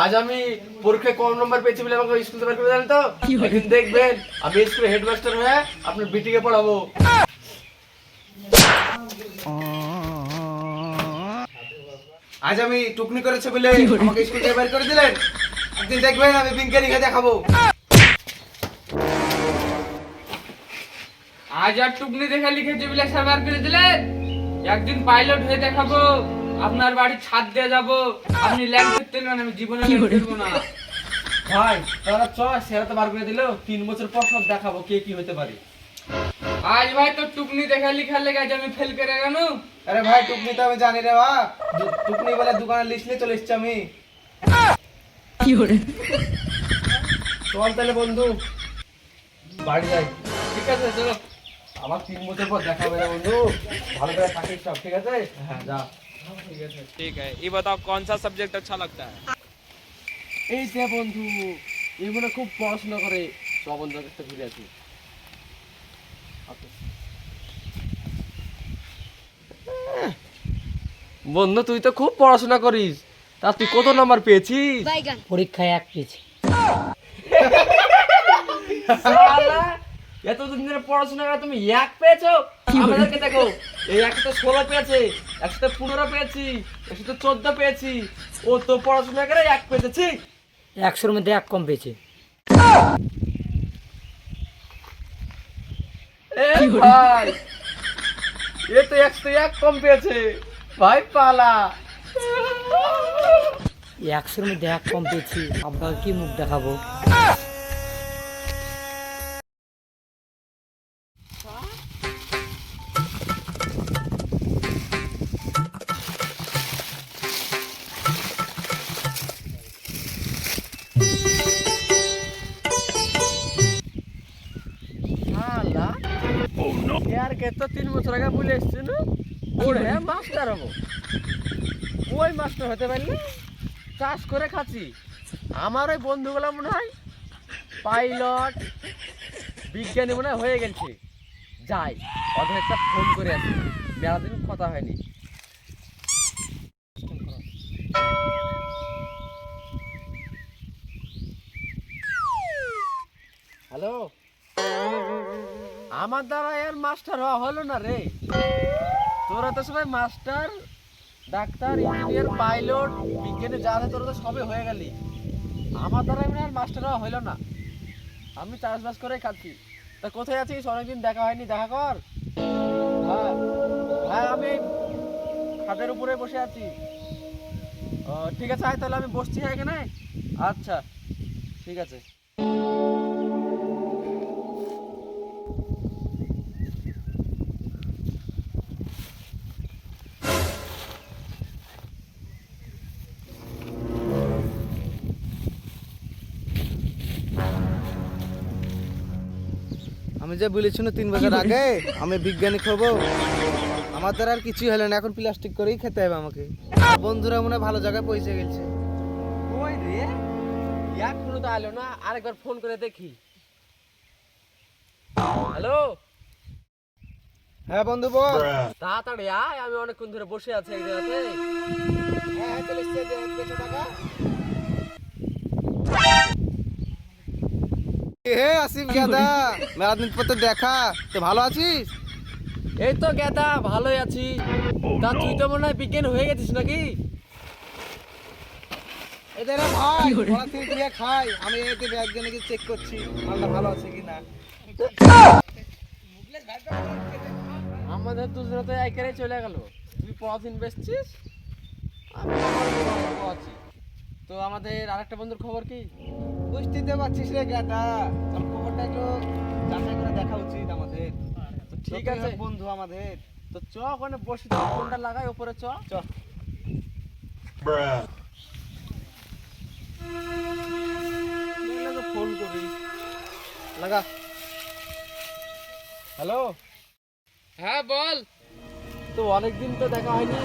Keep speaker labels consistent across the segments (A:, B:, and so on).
A: আজ আমি পরীক্ষায় কম নম্বর পেয়েছি বলে আমাকে স্কুল থেকে বের করে দেন তো। একদিন দেখবেন আমি স্কুলে হেডমাস্টার হয়ে আপনার বিটিকে পড়াবো।
B: আজ আমি টুকনি করেছে বলে আমাকে স্কুল থেকে বের করে দিলেন। একদিন দেখবেন আমি বিজ্ঞানীকে দেখাবো।
C: আজ আর টুকনি দেখে লিখেছি বলে সাবার করে দিলেন। একদিন পাইলট হয়ে দেখাবো। আপনার বাড়ি ছাদ দিয়ে যাব। আপনি ল্যান্ড করতে না আমি জীবনে ল্যান্ড করব না।
A: ভাই তারা চ সেরা তো বার করে দিল। তিন বছর পর সব দেখাবো কে কি হতে পারে।
C: আজ ভাই তো টুকনি দেখা লিখা লেগে আজ আমি ফেল করে গেল
B: আরে ভাই টুকনি তো আমি জানি রে বা। টুকনি বলে দোকানে লিস্ট নিয়ে চলে এসছি আমি।
A: কি চল তাহলে বন্ধু। বাড়ি যাই।
C: ঠিক আছে চলো।
A: আবার তিন বছর পর দেখা হবে বন্ধু। ভালো করে থাকিস সব ঠিক আছে? হ্যাঁ। যা।
D: ठीक है ये बताओ कौन सा सब्जेक्ट अच्छा लगता है
A: এই যে বন্ধু এই মনে খুব পড়াশোনা করে চ বন্ধু কাছে ঘুরে আসি বন্ধু তুই তো খুব পড়াশোনা করিস তা তুই কত নাম্বার পেয়েছিস
E: পরীক্ষায় এক পেয়েছি
A: শালা, এতদিন ধরে পড়াশোনা করে তুমি এক পেয়েছো আমাদেরকে দেখো এই একসাথে ষোলো পেয়েছে একসাথে পনেরো পেয়েছি একসাথে চোদ্দ পেয়েছি। ও তো পড়াশোনা করে এক পেয়েছে
E: একশোর মধ্যে এক কম পেয়েছে।
A: এ ভাই এ তো একশো এক কম পেয়েছে। ভাই পালা।
E: একশোর মধ্যে এক কম পেয়েছি। আব্বাকে কি মুখ দেখাবো?
A: তো তিন বছর আগে বলে না? হব। ওই মাস্টার হতে চাষ করে খাচ্ছি। আমার ওই বন্ধুগুলো মনে হয় পাইলট বিজ্ঞানী মনে হয় হয়ে গেছে। যাই, ওদের একটা ফোন করে আসি। মেলা দিন কথা হয়নি। হ্যালো আমার দ্বারা এর মাস্টার হওয়া হলো না রে। তোরা তো সবাই মাস্টার ডাক্তার ইঞ্জিনিয়ার পাইলট বিজ্ঞানী যা আছে তোরা তো সবে হয়ে গেলি। আমার দ্বারা এমনি আর মাস্টার হওয়া হলো না। আমি চাষবাস করে খাচ্ছি। তা কোথায় আছিস? অনেকদিন দেখা হয়নি, দেখা কর। হ্যাঁ হ্যাঁ আমি খাদের উপরে বসে আছি। ঠিক আছে, আয়, তাহলে আমি বসছি হ্যাঁ এখানে। আচ্ছা ঠিক আছে।
B: আমি যে বলেছি না তিন বছর আগে আমি বৈজ্ঞানিক হব। আমার দ্বারা আর কিছুই হলো না এখন প্লাস্টিক করেই খেতে হবে আমাকে। বন্ধুরা মনে ভালো জায়গায় পৌঁছে গেছে।
A: ওই রে? এখনও তো আলো না আরেকবার ফোন করে দেখি। হ্যালো?
B: হ্যাঁ বন্ধু বল।
A: তাড়াতাড়ি আয় আমি অনেকক্ষণ ধরে বসে আছি এক জায়গাতে।
B: হ্যাঁ চলে এসছে টাকা হে আসিফ গাদা মেলা দিন পর তো দেখা। তো ভালো আছিস?
A: এই তো গেদা ভালোই আছি। তা তুই তো মনে হয় বিজ্ঞান হয়ে গেছিস নাকি?
B: এদের ভাই পড়া থেকে খাই। আমি এতে চেক করছি মালটা ভালো আছে কিনা।
A: আমাদের দুজনে তো একেরে চলে গেল। তুই পড়াশিন বেসছিস আমি আছি। তো আমাদের আরেকটা বন্ধুর খবর কি?
B: বুঝতে পারছিস রে গাদা তোর খবরটা একটু যাচাই করে দেখা উচিত আমাদের।
A: তো ঠিক আছে
B: বন্ধু আমাদের।
A: তো চ ওখানে বসে তো ফোনটা লাগাই উপরে চ।
B: চ।
A: ফোন করি
B: লাগা।
A: হ্যালো?
C: হ্যাঁ বল।
A: তো অনেকদিন তো দেখা হয়নি।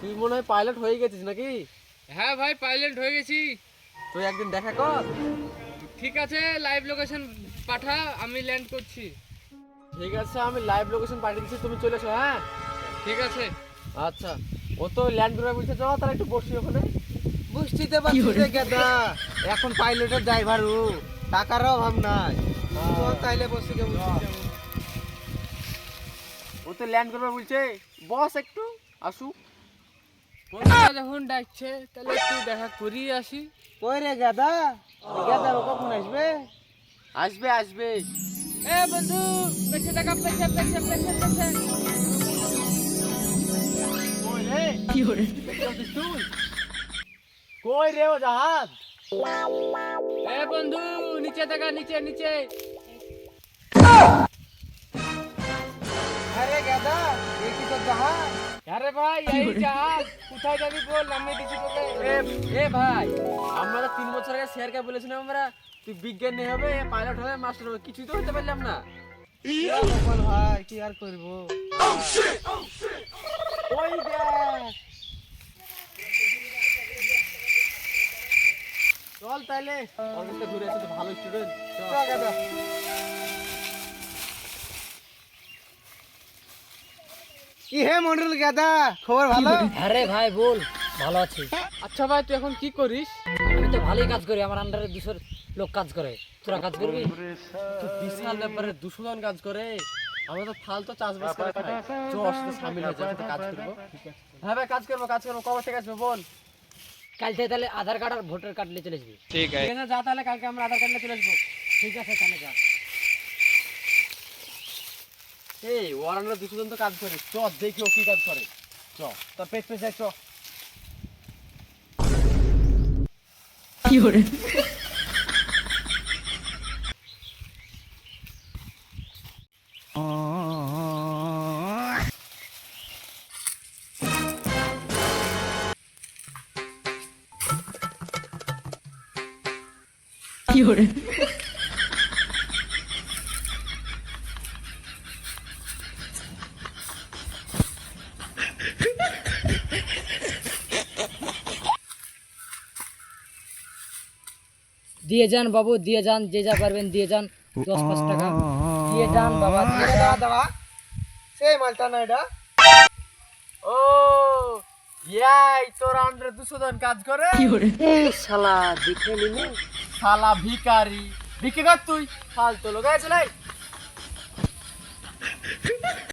A: তুই মনে হয় পাইলট হয়ে গেছিস নাকি?
C: হ্যাঁ ভাই পাইলট হয়ে গেছি।
A: তুই একদিন দেখা কর।
C: ঠিক আছে লাইভ লোকেশন পাঠা আমি ল্যান্ড করছি।
A: ঠিক আছে আমি লাইভ লোকেশন পাঠিয়ে দিচ্ছি তুমি চলে এসো হ্যাঁ?
C: ঠিক আছে।
A: আচ্ছা ও তো ল্যান্ড করে বলছে যাও তাহলে একটু বসি ওখানে।
B: বুঝতে পারছিস রে গেদা। এখন পাইলটের ড্রাইভার ও টাকার অভাব নাই। তাইলে বসে গে
A: ও তো ল্যান্ড করবে বলছে বস একটু আসু
C: বন্ধুরা যখন ডাকছে তাহলে একটু দেখা করিয়ে আসি।
B: কই রে গেদা গেদা ও কখন আসবে?
A: আসবে আসবে।
C: এ বন্ধু পেছে টাকা পেছে পেছে পেছে পেছে
A: কই রে কি হরে তুই কই রে ও জাহাজ?
C: এ বন্ধু নিচে টাকা নিচে নিচে।
B: আরে গেদা এই কি তোর জাহাজ?
C: আরে ভাই এই জাহাজ কোথায় যাবি বল? আমি দিচ্ছি তোকে।
A: এ এ ভাই আমরা তো তিন বছর আগে শেয়ারকে বলেছিলাম আমরা তুই বিজ্ঞানী হবে পাইলট হবে মাস্টার হবে কিছুই তো হতে পারলাম না।
B: গোপাল ভাই কি আর করব?
A: ওই দেখ। চল তাইলে। অনেকটা ঘুরে আসে তো ভালো স্টুডেন্ট চল
B: কি হে মন্ডল গাদা? খবর ভালো?
E: আরে ভাই বল ভালো আছি।
C: আচ্ছা ভাই তুই এখন কি করিস?
E: আমি তো ভালোই কাজ করি আমার আন্ডারে দুশোর লোক কাজ করে। তোরা কাজ করবি?
A: তো বিশাল ব্যাপারে দুশো জন কাজ করে। আমরা তো ফালতু চাষবাস করে খাই। অসুস্থ হয়ে যাবে কাজ করব। হ্যাঁ ভাই কাজ করব কাজ করব। কবে থেকে আসবে বল?
E: কাল থেকে তাহলে আধার কার্ড আর ভোটার কার্ড নিয়ে চলে
D: যাবি
A: ঠিক আছে। যা তাহলে কালকে আমরা আধার কার্ড নিয়ে চলে আসব
E: ঠিক আছে তাহলে যা।
A: এই ওর আমরা দুশো জন তো কাজ করে। চ, দেখি ও কি কাজ করে। চ, তোর পেট পেছায় চ।
E: দিয়ে যান বাবু দিয়ে যান যে যা পারবেন দিয়ে যান। দশ পাঁচ টাকা। দিয়ে যান বাবা দিয়ে।
B: দাদা দাদা। সেই মালটা না এটা?
A: ও ইয়াই তোর আন্ডারে দুশো জন কাজ করে।
E: এই শালা দেখে নিলি?
A: শালা ভিকারি বিক্রি কর তুই। ফালতু লোক চলে